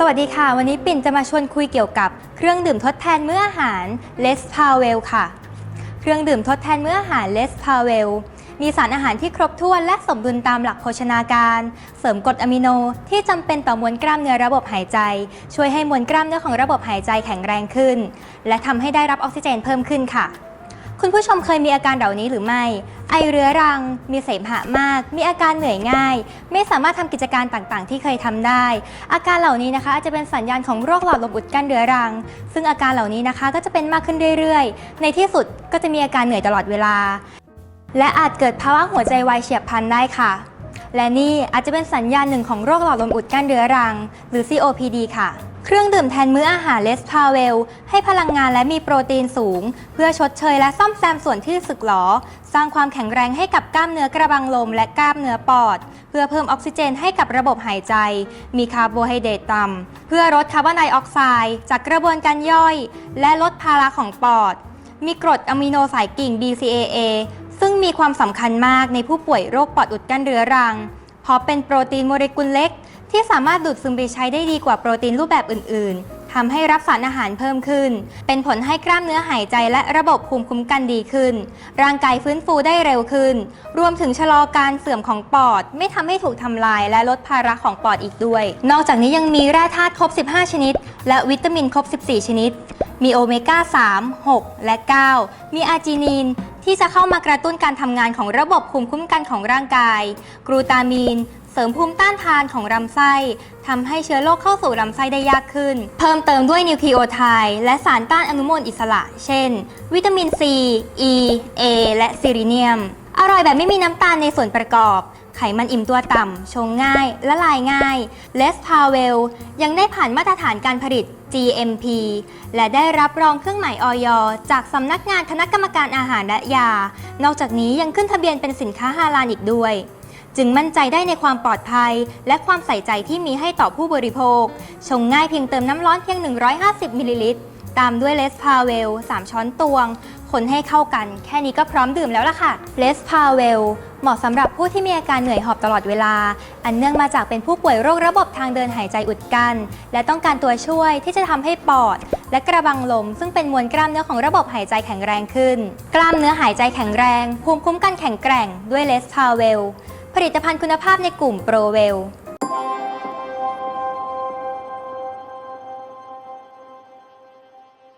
สวัสดีค่ะ วันนี้ปิ่นจะมาชวนคุยเกี่ยวกับเครื่องดื่มทดแทนมื้ออาหาร Les p a w e l ค่ะ เครื่องดื่มทดแทนมื้ออาหาร Les p a w e l มีสารอาหารที่ครบถ้วนและสมดุลตามหลักโภชนาการ เสริมกรดอะมิโนที่จำเป็นต่อมวลกล้ามเนื้อระบบหายใจ ช่วยให้มวลกล้ามเนื้อของระบบหายใจแข็งแรงขึ้น และทำให้ได้รับออกซิเจนเพิ่มขึ้นค่ะ คุณผู้ชมเคยมีอาการเหล่านี้หรือไม่ ไอเรื้อรัง มีเสมหะมาก มีอาการเหนื่อยง่าย ไม่สามารถทำกิจการต่างๆ ที่เคยทำได้ อาการเหล่านี้นะคะอาจจะเป็นสัญญาณของโรคหลอดลมอุดกั้นเรื้อรัง ซึ่งอาการเหล่านี้นะคะก็จะเป็นมากขึ้นเรื่อยๆ ในที่สุดก็จะมีอาการเหนื่อยตลอดเวลา และอาจเกิดภาวะหัวใจวายเฉียบพลันได้ค่ะ และนี่อาจจะเป็นสัญญาณหนึ่งของโรคหลอดลมอุดกั้นเรื้อรัง หรือ COPD ค่ะ เครื่องดื่มแทนมื้ออาหารเลสพาเวล ให้พลังงานและมีโปรตีนสูง เพื่อชดเชยและซ่อมแซมส่วนที่สึกหรอ สร้างความแข็งแรงให้กับกล้ามเนื้อกระบังลมและกล้ามเนื้อปอด เพื่อเพิ่มออกซิเจนให้กับระบบหายใจ มีคาร์โบไฮเดรตต่ำเพื่อลดคาร์บอนไดออกไซด์จากกระบวนการย่อย และลดภาระของปอด มีกรดอะมิโนสายกิ่ง BCAA ซึ่งมีความสำคัญมากในผู้ป่วยโรคปอดอุดกั้นเรื้อรัง เพราะเป็นโปรตีนโมเลกุลเล็ก ที่สามารถดูดซึมไปใช้ได้ดีกว่าโปรตีนรูปแบบอื่น ๆ ทำให้รับสารอาหารเพิ่มขึ้น เป็นผลให้กล้ามเนื้อหายใจและระบบภูมิคุ้มกันดีขึ้น ร่างกายฟื้นฟูได้เร็วขึ้น รวมถึงชะลอการเสื่อมของปอด ไม่ทำให้ถูกทำลายและลดภาระของปอดอีกด้วย นอกจากนี้ยังมีแร่ธาตุครบ 15 ชนิด และวิตามินครบ 14 ชนิดมีโอเมก้า 3 6 และ 9 มีอาร์จินีน ที่จะเข้ามากระตุ้นการทำงานของระบบภูมิคุ้มกันของร่างกาย กรูตามีน เสริมภูมิต้านทานของลำไส้ทำให้เชื้อโรคเข้าสู่ลำไส้ได้ยากขึ้น เพิ่มเติมด้วยนิวคลีโอไทด์และสารต้านอนุมูลอิสระ เช่น วิตามินซี E A และซิริเนียม อร่อยแบบไม่มีน้ำตาลในส่วนประกอบ ไขมันอิ่มตัวต่ำ ชงง่าย ละลายง่าย Les p a w e l ยังได้ผ่านมาตรฐานการผลิต GMP และได้รับรองเครื่องหมายออยจากสำนักงานคณะกรรมการอาหารและยา นอกจากนี้ยังขึ้นทะเบียนเป็นสินค้าฮาลาลอีกด้วย จึงมั่นใจได้ในความปลอดภัย และความใส่ใจที่มีให้ต่อผู้บริโภค ชงง่ายเพียงเติมน้ำร้อนเพียง 150มิลลิลิตร ตามด้วยเลสพาเวล3ช้อนตวง คนให้เข้ากัน แค่นี้ก็พร้อมดื่มแล้วล่ะค่ะเลสพาเวลเหมาะสำหรับผู้ที่มีอาการเหนื่อยหอบตลอดเวลา อันเนื่องมาจากเป็นผู้ป่วยโรคระบบทางเดินหายใจอุดกั้นและต้องการตัวช่วยที่จะทำให้ปอด และกระบังลม ซึ่งเป็นมวลกล้ามเนื้อของระบบหายใจแข็งแรงขึ้น กล้ามเนื้อหายใจแข็งแรง ภูมิคุ้มกันแข็งแกร่งด้วยเลสพาเวลผลิตภัณฑ์คุณภาพในกลุ่มโปรเวล